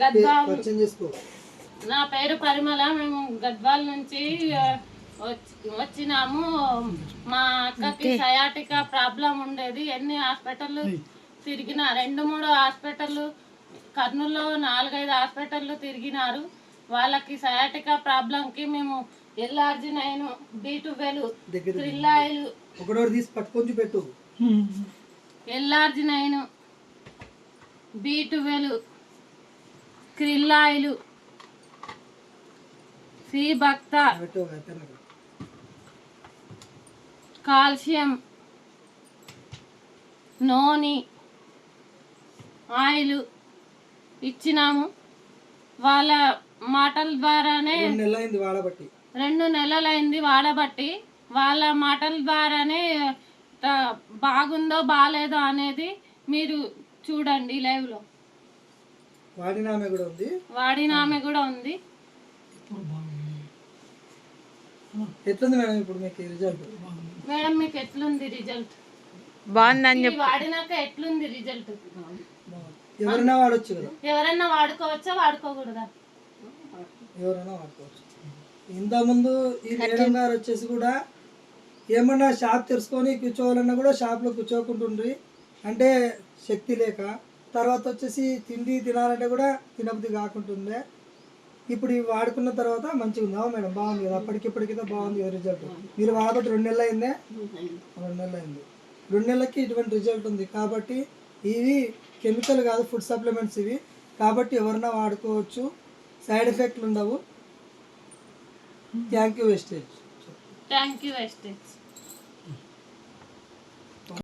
గద్వాల్ నా పేరు పరిమళ. మేము గద్వాల్ నుంచి వచ్చినాము. మా అక్కకి సయాటిక ప్రాబ్లం ఉండేది. ఎన్ని హాస్పిటల్ తిరిగిన రెండు మూడు హాస్పిటల్ కర్నూలులో నాలుగైదు హాస్పిటల్ తిరిగినారు. వాళ్ళకి సయాటిక ప్రాబ్లంకి మేము ఎల్ఆర్జీ నైన్ బీ ఒకటోటి తీసి పట్టుకొని చూపెట్టు. ఎల్ఆర్జీ నైన్ బీ ట్వెల్వ్ క్రిల్లాయిలు సి భక్త. కాల్షియం. నూనె. ఆయిల్ ఇచ్చినాము. వాళ్ళ మాటల ద్వారానే రెండు నెలలైంది వాడబట్టి. వాళ్ళ మాటల ద్వారానే బాగుందో బాగాలేదో అనేది మీరు చూడండి లైవ్లో. వాడిన ఆమె కూడా ఉంది. వాడిన ఆమె కూడా ఉంది. ఎట్లుంది మేడం ఇప్పుడు మీకు రిజల్ట్ మేడం మీకు ఎట్లుంది రిజల్ట్ బాగుందని ఇది వాడినాక ఎట్లుంది రిజల్ట్ ఎవరైనా వాడొచ్చు కదా. ఎవరైనా వాడుకోవచ్చా వాడుకోకూడదా? ఎవరైనా వాడుకోవచ్చు. ఇంతకుముందు ఈ మేడం గారు వచ్చేసి కూడా ఏమన్నా షాప్ తెరుచుకొని కూర్చోవాలన్నా కూడా షాప్లో కూర్చోకుంటుండ్రి. అంటే శక్తి లేక తర్వాత వచ్చేసి తిండి తినాలంటే కూడా తినబుద్ధి కాకుంటుంది. ఇప్పుడు ఇవి వాడుకున్న తర్వాత మంచిగా ఉంది? మేడం బాగుంది కదా. అప్పటికిప్పటికైతే బాగుంది కదా రిజల్ట్ మీరు వాడబట్టి రెండు నెలలు అయిందే రెండు నెలలు అయింది రెండు నెలలకి ఇటువంటి రిజల్ట్ ఉంది. కాబట్టి ఇవి కెమికల్ కాదు ఫుడ్ సప్లిమెంట్స్ ఇవి. కాబట్టి ఎవరన్నా వాడుకోవచ్చు. సైడ్ ఎఫెక్ట్లు ఉండవు. Thank you wastage thank you wastage